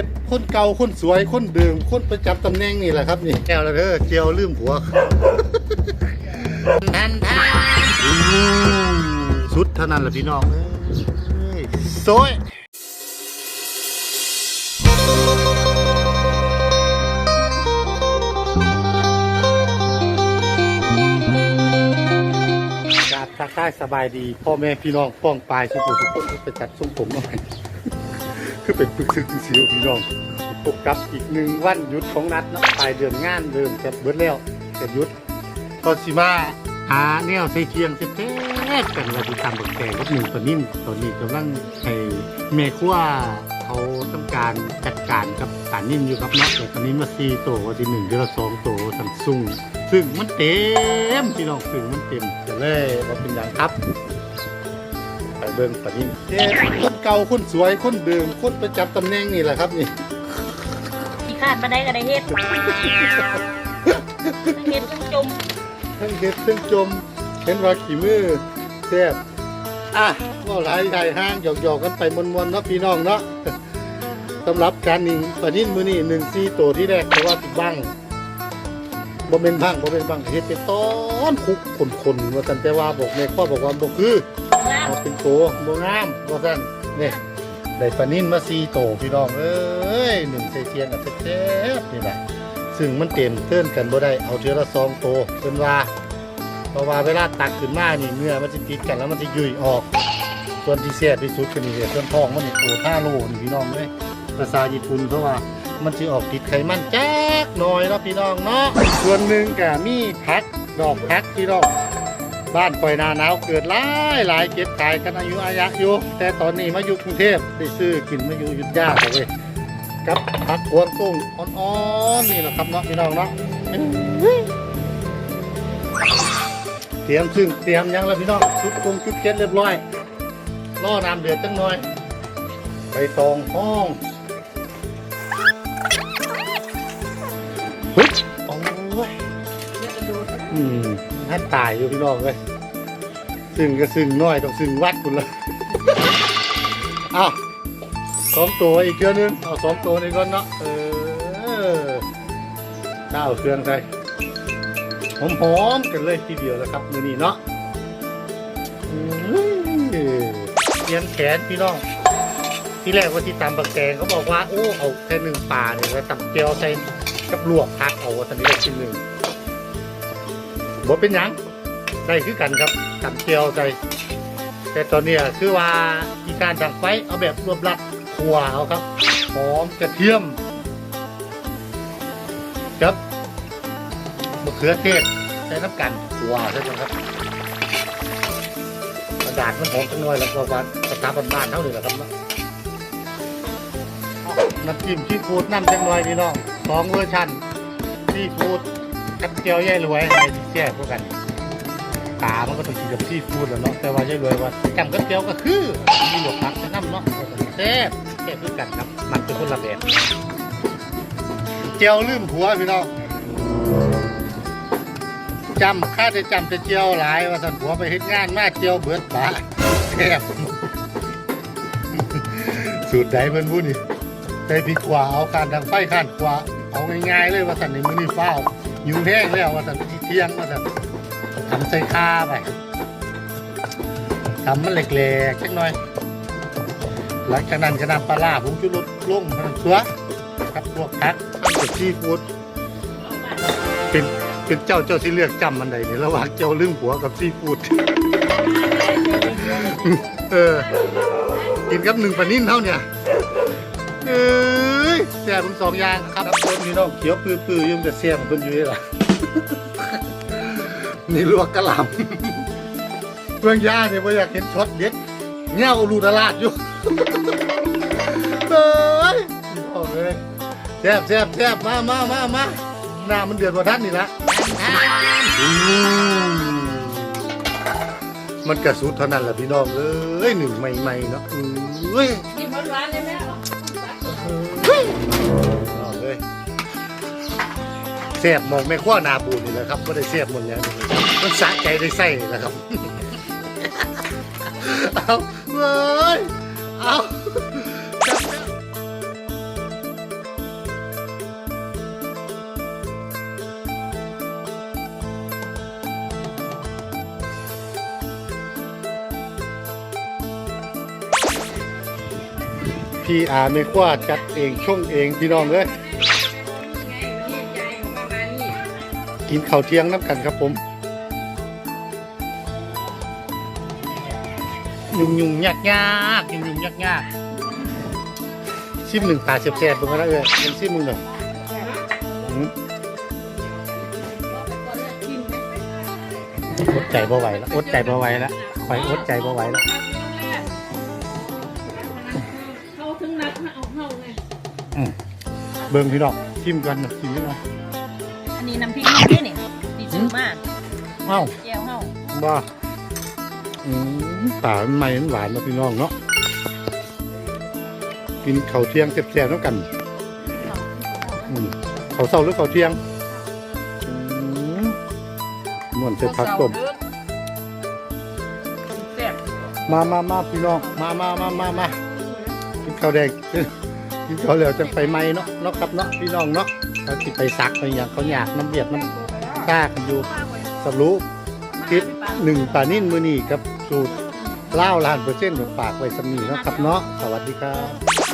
ฟคนเก่าคนสวยคนเดิมคนประจำตำแหน่งนี่แหละครับนี่แก้วแล้วเด้อเจียวลืมผัวทันทันสุดเท่านั้นแหละพี่น้องเอ้ยโซยกราบทักทายสบายดี พ่อแม่พี่น้องป้องปลายสุขุมทุกคนที่ไปจัดส้มผมหน่อย คือเป็นปึกซึกสิวพี่น้องพบกับอีกหนึ่งวันหยุดของนัดเนาะปลายเดือนงานเริ่มจะเบิดแล้วจะหยุดก็สิมาหาแนวใส่เทียงเซ็ตๆกันเราจะทำบักแกงกับหนึ่งตัวนิ่มตอนนี้กำลังให้เมฆว่าเขาต้องการจัดการกับสารนิ่มอยู่ครับเนาะแต่ตอนนี้มาซีโตววันที่หนึ่งเดือนสองโตสัมซุงซึ่งมันเต็มพี่น้องซึ่งมันเต็มจะเลยว่าเป็นอย่างครับ เบิ่งปะนิ่มเจ๊คนเก่าคนสวยคนเดิมคนประจำตำแหน่งนี่แหละครับนี่ขี้ขาดมาได้ก็ได้เฮ็ดทั้งเฮ็ดทั้งจมทั้งเฮ็ดทั้งจมเห็นว่าขี่มือแซ่บอะก็หลายใหญ่ห้างหยอกๆกันไปมวนๆเนาะพี่น้องเนาะสำหรับการนิ่งปะนิ่มมือนี่หนึ่งซีโตวที่แรกเพราะว่าติดบังบ่เป็นบังบ่เป็นบังเฮ็ดเป็นตอนคุกคนๆว่าสันแต่ว่าบอกในข้อบอกว่าบ่คือ งามเอาเป็นโตบงามบ่ซั่นนี่ยได้ปลานิ่นมาซีโตพี่น้องเอ้ยหนึ่งใส่เทียนกับแซ่บนี่แหละซึ่งมันเต็มเทินกันบ่ได้เอาเทือละซองโตเพิ่นว่าเพราะว่าเวลาตักขึ้นมานี่เนื้อมันจะติดกันแล้วมันจะยุ่ยออก ส่วนที่แซ่บที่สุดก็นี่เส่วนท้องมันนี่โต5โลนี่พี่น้องเอ้ยภาษาญี่ปุ่นเพราะว่ามันสิออกติดไขมันแจ๊กหน่อยเนาะพี่น้องเนาะส่วนหนึ่งก็มีผักดอกผักพี่น้อง บ้านปล่อยนาหนาวเกิดหลายหลายเก็บขายกันอายุอายะอยู่แต่ตอนนี้มาอยู่กรุงเทพได้ซื้อกินมาอยู่อยุดยากเลยกับผักกวางตุ้งอ่อนๆนี่แหละครับเนาะพี่น้องเนาะเตรียมซึ่งเตรียมยังแล้วพี่น้องชุดกงชุดเก็ตเรียบร้อยล่อน้ำเดือดจังหน่อยไปตองห้องฮึบโอ้ยอืม ท่านตายอยู่พี่น้องเลยซึ่งก็ซึ่งน้อยต้องซึ่งวัดคุณละอ้าวสองตัวอีกเครื่องนึงเอาสองตัวนี้ก่อนเนาะเออข้าวเครื่องใส่หอมๆกันเลยทีเดียวแล้วครับมือนี้เนาะเลี้ยงแขนพี่น้องที่แรกว่าที่ตำบักแกงเขาบอกว่าโอ้เอาแค่หนึ่งป่าเนี่ยแล้วตำเจียวใส่กับลวกพักเอาว่าตอนนี้ได้ชิ้นหนึ่ง บ่เป็นหยังได้คือกันครับทำเจียวใจแต่ตอนนี้คือว่ามีการดังไฟเอาแบบรวบรัดขัวเอาครับหอมกระเทียมครับมะเขือเทศใส่น้ำกันขัวใช่ไหมครับกระดาษมันหอมจังหน่อยแล้วก็วันสถาบันบ้านเท่านี้แหละครับน้ำจิ้มซีฟูดน้ำจังหน่อยพี่น้องสองเวอร์ชันซีฟูด กับเจียวย่ายรวยอะไรที่แซ่บกว่ากันตามันก็ต้องกินกับซีฟู้ดแล้วเนาะแต่ว่าย่ายรวยว่าจำกับเจียวก็คือมีหลวกผักน้ำเนาะแซ่บแซ่บคือกันครับมันเป็นคนละแบบเจียวลืมผัวพี่น้องจำข้าจะจำแต่เจียวหลายว่าสันผัวไปเฮ็ดงานมาเจียวเบิดปะแซ่บสูตรใดเพิ่นพูดนี่ใส่พริกขวาเอาการทางไฟข้นขวาเอาง่ายๆเลยว่าสันในมือนี่เฝ้า ยุงแห้งแล้วว่าสันเที่ยงว่าสันทำใส่ข้าไปทำมันเหล็กๆจักหน่อย หลังจากนั้นก็นำปลาร้าผงชูรสลงมันสัวครับพวกทักกับซีฟู้ดเป็นเป็นเจ้าเจ้าที่เลือกจำมันใดนี่ระหว่างเจ้าลืมหัวกับซีฟู้ดเออกินกับหนึ่งปลานิ่นเท่าเนี่ยเอ้ย แซ่บทั้งสองอย่างครับคนพี่น้องเขียวปื้อๆอยุ่งแต่แซ่บของเพิ่นอยู่นี่ล่ะนี่ลวกกะหล่ำเมืองย่าเนี่ยบ่อยากเห็นช็อตเด็ดเงี้ยวรูดาลาดอยู่เอ้ยพี่น้องเอ้ยแซ่บแซ่บแซ่บมามามามาหน้ามันเดือดกว่าท่านนี่ละอืมมันกระสุดเท่านั้นแหละพี่น้องเอ้ยหนึ่งใหม่ๆเนาะเอ้ยกินหวานๆเลยแม่ เอาเลยเสียบมองไม่คว้านาบูนนี่แหละครับก็ได้เสียบหมดแล้วมันสะใจได้ไส้นี่แหละครับ เอาเว้ยเอา พี่อาไม่คว้าจัดเองช่งเองพี่น้องเลยกินข้าวเที่ยงน้ำกันครับผม ยุ่งยุ่งยากยากยุ่งยุ่งยากยากชิมหนึ่งตาเสียบแสบตรงนั้นนะเลยเป็นชิมมึงหน่อยอืมอดใจบ่ไหวแล้วอดใจบ่ไหวแล้วคอยอดใจบ่ไหวแล้ว อืมเบิ่งพี่น้องชิมกันนะชิมกันนะอันนี้น้ำพริกนี่นี่ดีจืดมากเอ้าแก้วเข้าบ้าอืมป่ามันใหม่มันหวานนะพี่น้องเนาะกินข้าวเที่ยงแซ่บๆแล้วกันอืมข้าวเช้าหรือข้าวเที่ยงอืมม่วนใส่ผักต้มแซ่บมามามาพี่น้อง มามามามามากินข้าวแดง เขาเหลวจังไปไหมเนาะเนาะครับเนาะพี่น้องเนาะเขาติไปซักไปอย่างเขาอยากน้ำเบียดน้ำก้ากันอยู่สรู้คลิปหนึ่งป่านิ่นมือนี่กับสูตรเล่าล้านเปอร์เซ็นต์ฝากไว้สมีเนาะครับเนาะสวัสดีครับ